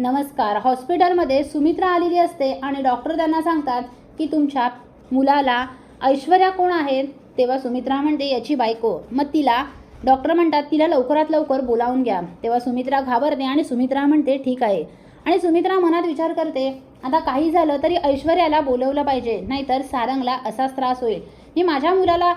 नमस्कार. हॉस्पिटलमध्ये सुमित्रा आलेली असते आणि डॉक्टर त्यांना सांगतात की तुमच्या मुलाला ऐश्वर्या कोण आहे? तेव्हा सुमित्रा म्हणते याची बायको. मग तिला डॉक्टर म्हणतात तिला लवकरात लवकर बोलावून घ्या. तेव्हा सुमित्रा घाबरते आणि सुमित्रा म्हणते ठीक आहे. आणि सुमित्रा मनात विचार करते आता काही झालं तरी ऐश्वर्याला बोलवलं पाहिजे नाहीतर सारंगला असाच त्रास होईल. मी माझ्या मुलाला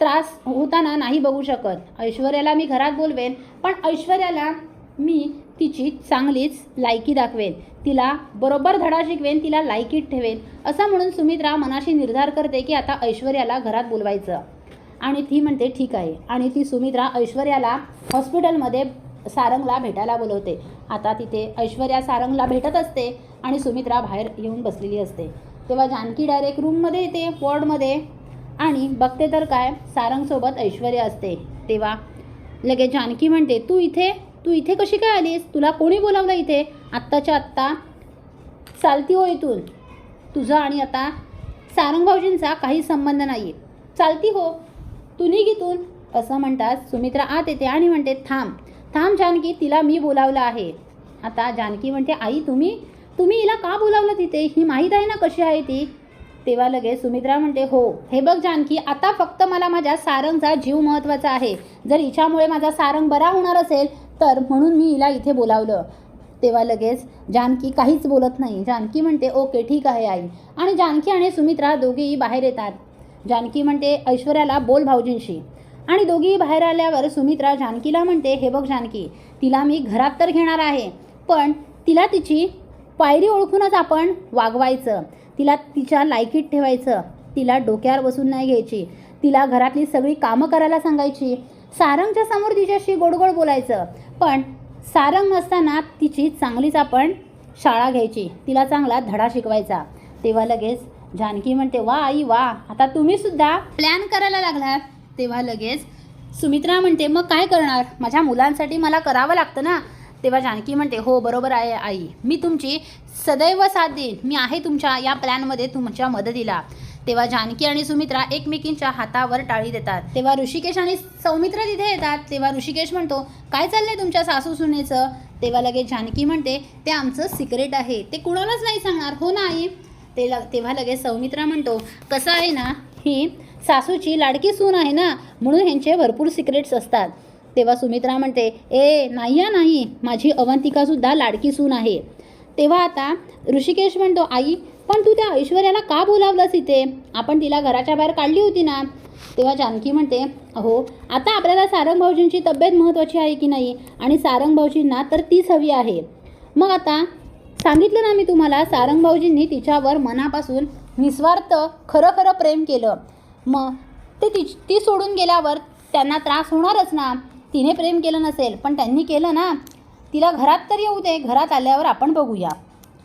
त्रास होताना नाही बघू शकत. ऐश्वर्याला मी घरात बोलवेन पण ऐश्वर्याला मी तिची चांगलीच लायकी दाखवेन तिला बरोबर धडा शिकवेन तिला लायकीत ठेवेन. असं म्हणून सुमित्रा मनाशी निर्धार करते की आता ऐश्वर्याला घरात बोलवायचं. आणि ती म्हणते ठीक आहे. आणि ती सुमित्रा ऐश्वर्याला हॉस्पिटलमध्ये सारंगला भेटायला बोलवते. आता तिथे ऐश्वर्या सारंगला भेटत असते आणि सुमित्रा बाहेर येऊन बसलेली असते. तेव्हा जानकी डायरेक्ट रूममध्ये येते वॉर्डमध्ये. आणि बघते तर काय सारंगसोबत ऐश्वर्या असते. तेव्हा लगेच जानकी म्हणते तू इथे तू इथे कशी काय आलीस? तुला कोणी बोलावलं इथे? आत्ताच्या आत्ता चालती हो इथून. तुझं आणि आता सारंग भाऊजींचा काही संबंध नाही चालती हो. तू निघ इथून. असं म्हणतात सुमित्रा आत येते आणि म्हणते थांब. थांब जानकी तिला मी बोलावलं आहे. आता जानकी म्हणते आई तुम्ही? तुम्ही हिला का बोलावलं तिथे? ही माहीत आहे ना कशी आहे ती? तेव्हा लगेच सुमित्रा म्हणते हो. हे बघ जानकी आता फक्त मला माझ्या सारंगचा जीव महत्त्वाचा आहे. जर हिच्यामुळे माझा सारंग बरा होणार असेल तर म्हणून मी हिला इथे बोलावलं. तेव्हा लगेच जानकी काहीच बोलत नाही. जानकी म्हणते ओके ठीक आहे आई. आणि जानकी आणि सुमित्रा दोघेही बाहेर येतात. जानकी म्हणते ऐश्वर्याला बोल भाऊजींशी. आणि दोघीही बाहेर आल्यावर सुमित्रा जानकीला म्हणते हे बघ जानकी तिला मी घरात तर घेणार आहे पण तिला तिची पायरी ओळखूनच आपण वागवायचं. तिला तिच्या लायकीत ठेवायचं. तिला डोक्यावर बसून नाही घ्यायची. तिला घरातली सगळी कामं करायला सांगायची. सारंगच्या समोर तिच्याशी गोडगोड बोलायचं. पण सारंग नसताना तिची चांगलीच आपण शाळा घ्यायची. तिला चांगला धडा शिकवायचा. तेव्हा लगेच जानकी म्हणते वा आई वा आता तुम्ही सुद्धा प्लॅन करायला लागलात. तेव्हा लगेच सुमित्रा म्हणते मग काय करणार? माझ्या मुलांसाठी मला करावं लागतं ना. तेव्हा जानकी म्हणते हो बरोबर आहे आई. मी तुमची सदैव साथ देईन. मी आहे तुमच्या या प्लॅनमध्ये तुमच्या मदतीला. तेव्हा जानकी आणि सुमित्रा एकमेकींच्या हातावर टाळी देतात. तेव्हा ऋषिकेश आणि सौमित्र तिथे येतात. तेव्हा ऋषिकेश म्हणतो काय चाललंय तुमच्या सासू सुनेचं? तेव्हा लगेच जानकी म्हणते ते आमचं सिक्रेट आहे. ते कुणालाच नाही सांगणार हो ना आई? ते ल तेव्हा लगेच सौमित्रा म्हणतो कसं आहे ना ही सासूची लाडकी सून आहे ना म्हणून ह्यांचे भरपूर सिक्रेट्स असतात. तेव्हा सुमित्रा म्हणते ए नाही या नाही. माझी अवंतिकासुद्धा लाडकी सून आहे. तेव्हा आता ऋषिकेश म्हणतो आई पण तू त्या ऐश्वर्याला का बोलावलंस इथे? आपण तिला घराच्या बाहेर काढली होती ना? तेव्हा जानकी म्हणते अहो आता आपल्याला सारंग भाऊजींची तब्येत महत्त्वाची आहे की नाही? आणि सारंग भाऊजींना तर तीच हवी आहे. मग आता सांगितलं ना मी तुम्हाला सारंग भाऊजींनी तिच्यावर मनापासून निस्वार्थ खरं खरं प्रेम केलं. मग ते ती ती सोडून गेल्यावर त्यांना त्रास होणारच ना? तिने प्रेम केलं नसेल पण त्यांनी केलं ना? तिला घरात तर येऊ दे घरात आल्यावर आपण बघूया.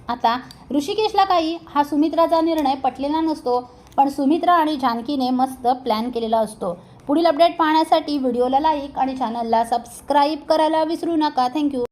आता ऋषिकेशला काही हा सुमित्राचा निर्णय पटलेला नसतो पण सुमित्रा आणि जानकीने मस्त प्लॅन केलेला असतो. पुढील अपडेट पाहण्यासाठी व्हिडिओला लाईक आणि चॅनलला सबस्क्राईब करायला विसरू नका. थँक्यू